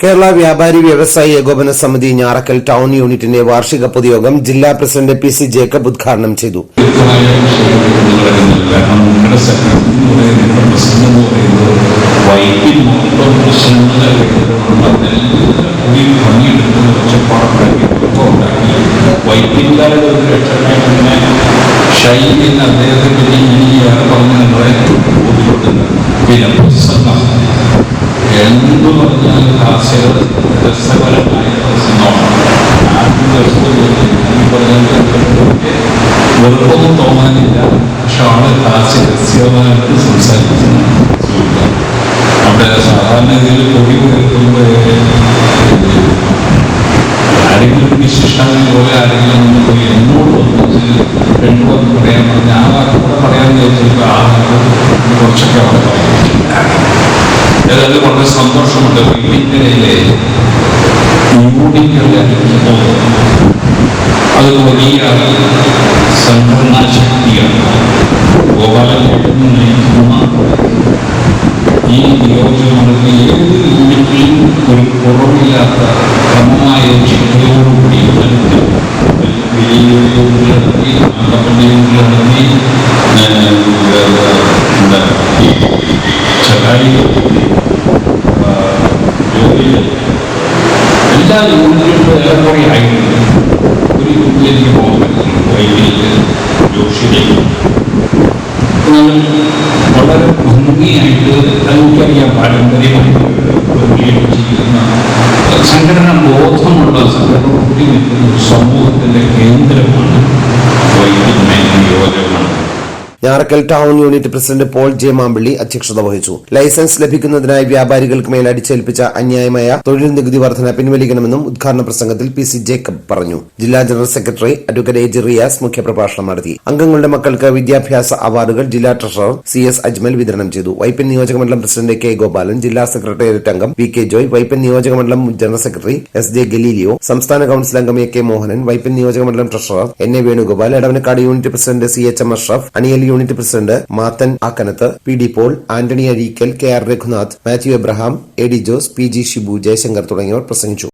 കേരള വ്യാപാരി വ്യവസായി ഏകോപന സമിതി ഞാറക്കൽ ടൗൺ യൂണിറ്റിന്റെ വാർഷിക പൊതുയോഗം ജില്ലാ പ്രസിഡന്റ് പി സി ജേക്കബ് ഉദ്ഘാടനം ചെയ്തു. വ്യക്തമായ വിഷയങ്ങൾ എന്തു പറഞ്ഞാൽ ഹാസ്യ രസകരമായ പറഞ്ഞ വെറുപ്പൊന്നും തോന്നാനില്ല. പക്ഷെ ആൾ കാർഷിക രസ്യമായിട്ട് സംസാരിക്കുന്നത് അവിടെ സാധാരണ ഇതിൽ കൊടി ഉയർത്തുമ്പോൾ ആരെങ്കിലും വിശിഷ്ടങ്ങൾ പോലെ ആരെങ്കിലും ഒന്ന് പോയി എന്നോട് വന്നിട്ട് രണ്ടുപേർക്ക് പറയാൻ പറഞ്ഞ ആ വാക്കൂടെ പറയാൻ ചോദിച്ചപ്പോൾ ആ കുറച്ചൊക്കെ അവിടെ പറയും. ഏതായാലും വളരെ സന്തോഷമുണ്ട്. ഇന്ത്യയിലെ യൂണിറ്റുകളെ അതൊരു വലിയ സംഘടനാ ശക്തിയാണ് നയിക്കുന്ന ഈ നിയോജകമണ്ഡലത്തിൽ ഏത് യൂണിറ്റിലും ഒരു കുറവില്ലാത്ത ക്രമമായ ചിട്ടയോടുകൂടി നടത്തി യൂണിറ്റുകൾ നടത്തി എന്താ എല്ലാ യൂണിറ്റുകളും ഏറെക്കുറെ ആയിട്ടുണ്ട് ഒരു യൂണിറ്റിലേക്ക് പോകാൻ പറ്റും ജോഷിയിലേക്ക് എന്നാലും വളരെ ഭംഗിയായിട്ട് നമുക്കറിയാം പാരമ്പര്യമായിട്ട് ചെയ്യുന്ന സംഘടന ബോധമുള്ള സംഘടന കൂടി നിൽക്കുന്ന ഒരു സമൂഹത്തിന്റെ കേന്ദ്രമാണ് വൈദ്യുതി നിയോജകമാണ് Njarakkal town unit president Paul J Mampilly അധ്യക്ഷത വഹിച്ചു. ലൈസൻസ് ലഭിക്കുന്നതിനായി വ്യാപാരികൾക്ക് മേൽ അടിച്ചേൽപ്പിച്ച അന്യായമായ തൊഴിൽ നികുതി വർധന പിൻവലിക്കണമെന്നും ഉദ്ഘാടന പ്രസംഗത്തിൽ പി സി ജേക്കബ് പറഞ്ഞു. ജില്ലാ general secretary advocate A G Riyas മുഖ്യപ്രഭാഷണം നടത്തി. അംഗങ്ങളുടെ മക്കൾക്ക് വിദ്യാഭ്യാസ അവാർഡുകൾ ജില്ലാ ട്രഷറർ സി എസ് അജ്മൽ വിതരണം ചെയ്തു. വൈപ്പിൻ നിയോജകമണ്ഡലം പ്രസിഡന്റ് കെ ഗോപാലൻ ജില്ലാ സെക്രട്ടേറിയറ്റ് അംഗം വി കെ ജോയ് വൈപ്പിൻ നിയോജകമണ്ഡലം general secretary S J Galileo സംസ്ഥാന കൌൺസിൽ അംഗം എ കെ മോഹനൻ വൈപ്പിൻ നിയോജകമണ്ഡലം treasurer N A Venugopal Edavanakkad unit president C H M Ashraf Aniyal unit president Mathan Akkanath P D Paul Antony Areekkal K R Raghunath Mathew Abraham A D Jose P G Shibu Jayashankar തുടങ്ങിയവർ പ്രസംഗിച്ചു.